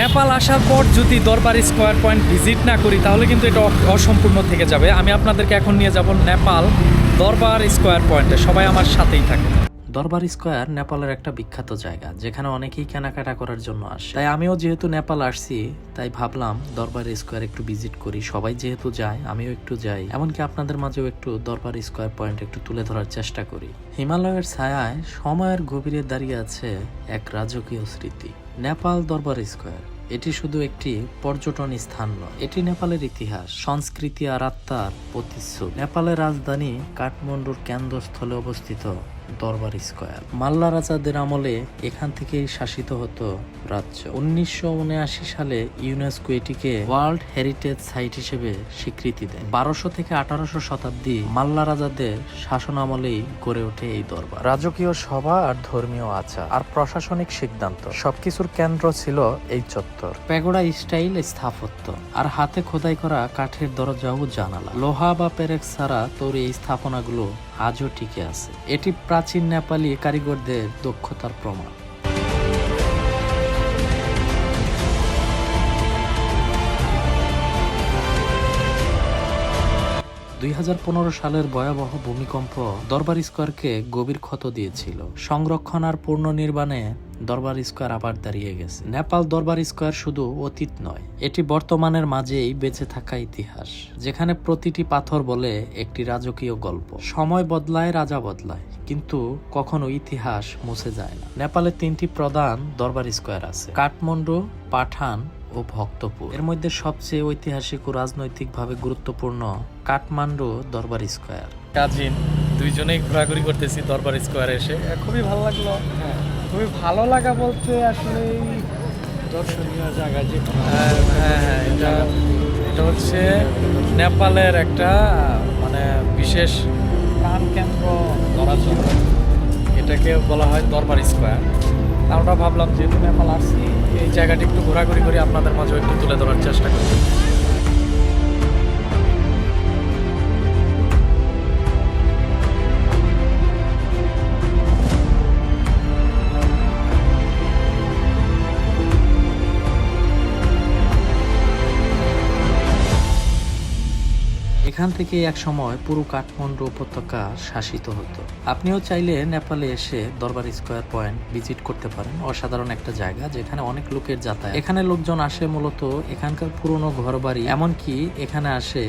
নেপাল আসার পর যদি দরবার স্কোয়ার পয়েন্ট ভিজিট না করি, তাহলে কিন্তু এটা অসম্পূর্ণ থেকে যাবে। আমি আপনাদেরকে এখন নিয়ে যাব নেপাল দরবার স্কোয়ার পয়েন্টে। সবাই আমার সাথেই থাকে দরবার স্কোয়ার নেপালের একটা বিখ্যাত জায়গা, যেখানে অনেকেই কেনাকাটা করার জন্য আসে। তাই আমিও যেহেতু নেপাল আসছি, তাই ভাবলাম দরবার স্কোয়ার একটু ভিজিট করি। সবাই যেহেতু যায়, আমিও একটু যাই। এমনকি আপনাদের মাঝেও একটু দরবার স্কোয়ার পয়েন্ট একটু তুলে ধরার চেষ্টা করি। হিমালয়ের ছায়ায় সময়ের গভীরে দাঁড়িয়ে আছে এক রাজকীয় স্মৃতি। নেপাল দরবার স্কোয়ার। এটি শুধু একটি পর্যটন স্থান নয়, এটি নেপালের ইতিহাস, সংস্কৃতি আর আত্মার প্রতিচ্ছবি। নেপালের রাজধানী কাঠমান্ডুর কেন্দ্রস্থলে অবস্থিত দরবার স্কোয়ার। মাল্লা রাজাদের আমলে এখান থেকেই শাসিত হতো রাজ্য। উনিশশো উনআশি সালে ইউনেস্কো এটিকে ওয়ার্ল্ড হেরিটেজ সাইট হিসেবে স্বীকৃতি দেয়। বারোশো থেকে আঠারোশো শতাব্দী মাল্লা রাজাদের শাসন আমলেই গড়ে ওঠে এই দরবার। রাজকীয় সভা আর ধর্মীয় আচার আর প্রশাসনিক সিদ্ধান্ত সবকিছুর কেন্দ্র ছিল এই চত্বর। প্যাগোডা স্টাইল স্থাপত্য আর হাতে খোদাই করা কাঠের দরজা ও জানালা। লোহা বা পেরেক ছাড়া তৈরি এই স্থাপনাগুলো আজও টিকে আছে। এটি প্রাচীন নেপালি কারিগরদের দক্ষতার প্রমাণ। দুই হাজার পনেরো সালের ভয়াবহ ভূমিকম্প দরবার স্কোয়ারকে গভীর ক্ষত দিয়েছিল। সংরক্ষণ আর পুনর্নির্মাণে দরবার স্কোয়ার আবার দাঁড়িয়ে গেছে। নেপাল দরবার স্কোয়ার শুধু অতীত নয়, এটি বর্তমানের মাঝেই বেঁচে থাকা ইতিহাস, যেখানে প্রতিটি পাথর বলে একটি রাজকীয় গল্প। সময় বদলায়, রাজা বদলায়, কিন্তু কখনো ইতিহাস মুছে যায় না। নেপালের তিনটি প্রধান দরবার স্কোয়ার আছে, কাঠমান্ডু, পাঠান ও ভক্তপুর। এর মধ্যে সবচেয়ে ঐতিহাসিক ও রাজনৈতিকভাবে গুরুত্বপূর্ণ কাঠমান্ডু দরবার স্কোয়ার। কাজিন দুইজনেই ঘোরাঘুরি করতেছি দরবার স্কোয়ারে এসে। খুবই ভালো লাগল। হ্যাঁ। খুবই ভালো লাগা বলতে আসলে দর্শনীয় জায়গা যে হ্যাঁ হ্যাঁ হ্যাঁ এটা এটা হচ্ছে নেপালের একটা মানে বিশেষ প্রাণ কেন্দ্র ধরা চলে এটাকে বলা হয় দরবার স্কোয়ার। আমরা ভাবলাম যেহেতু নেপাল আসছি। এই জায়গাটি একটু ঘোরাঘুরি করে আপনাদের মাঝে একটু তুলে ধরার চেষ্টা করি এখান থেকে এক সময় পুরো কাঠমান্ডু উপত্যকা শাসিত হতো। আপনিও চাইলে নেপালে এসে দরবার স্কোয়ার পয়েন্ট ভিজিট করতে পারেন। অসাধারণ একটা জায়গা যেখানে অনেক লোকের যাতায়াত। এখানে লোকজন আসে মূলত এখানকার পুরনো ঘরবাড়ি, এমনকি এখানে আসে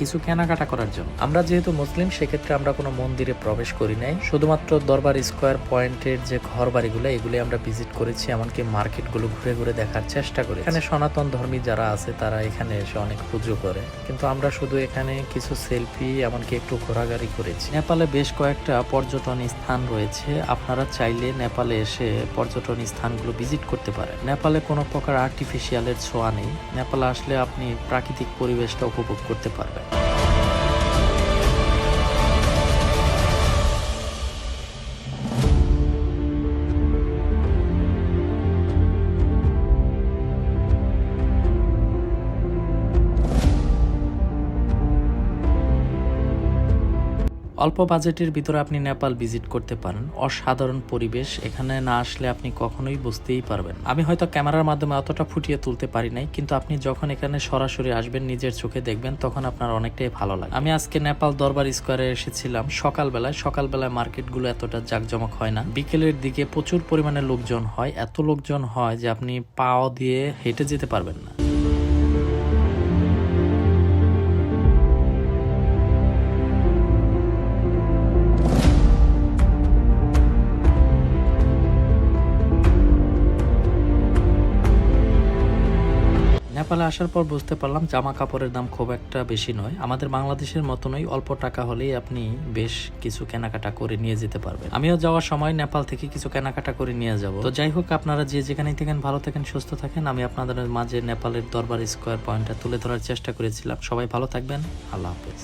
কিছু কেনাকাটা করার জন্য। আমরা যেহেতু মুসলিম, সেক্ষেত্রে আমরা কোনো মন্দিরে প্রবেশ করি নাই। শুধুমাত্র দরবার স্কোয়ার পয়েন্টের যে ঘর বাড়িগুলো এগুলি আমরা ভিজিট করেছি, এমনকি মার্কেটগুলো ঘুরে ঘুরে দেখার চেষ্টা করি এখানে সনাতন ধর্মী যারা আছে, তারা এখানে এসে অনেক পুজো করে। কিন্তু আমরা শুধু এখানে কিছু সেলফি, এমনকি একটু ঘোরাঘুরি করেছি। নেপালে বেশ কয়েকটা পর্যটন স্থান রয়েছে। আপনারা চাইলে নেপালে এসে পর্যটন স্থানগুলো ভিজিট করতে পারেন। নেপালে কোনো প্রকার আর্টিফিশিয়ালের ছোঁয়া নেই। নেপালে আসলে আপনি প্রাকৃতিক পরিবেশটা উপভোগ করতে পারবেন। অল্প বাজেটের ভিতরে আপনি নেপাল ভিজিট করতে পারেন। অসাধারণ পরিবেশ, এখানে না আসলে আপনি কখনোই বুঝতেই পারবেন আমি হয়তো ক্যামেরার মাধ্যমে অতটা ফুটিয়ে তুলতে পারি নাই, কিন্তু আপনি যখন এখানে সরাসরি আসবেন, নিজের চোখে দেখবেন, তখন আপনার অনেকটাই ভালো লাগে। আমি আজকে নেপাল দরবার স্কোয়ারে এসেছিলাম সকালবেলায়। সকালবেলায় মার্কেটগুলো এতটা জাঁকজমক হয় না। বিকেলের দিকে প্রচুর পরিমাণে লোকজন হয়, এত লোকজন হয় যে আপনি পাও দিয়ে হেঁটে যেতে পারবেন না। নেপালে আসার পর বুঝতে পারলাম জামা কাপড়ের দাম খুব একটা বেশি নয়। আমাদের বাংলাদেশের মতনই অল্প টাকা হলেই আপনি বেশ কিছু কেনাকাটা করে নিয়ে যেতে পারবেন। আমিও যাওয়ার সময় নেপাল থেকে কিছু কেনাকাটা করে নিয়ে যাব। তো যাই হোক, আপনারা যে যেখানে থাকেন, ভালো থাকেন, সুস্থ থাকেন, আমি আপনাদের মাঝে নেপালের দরবার স্কোয়ার পয়েন্টটা তুলে ধরার চেষ্টা করেছিলাম। সবাই ভালো থাকবেন। আল্লাহ হাফেজ।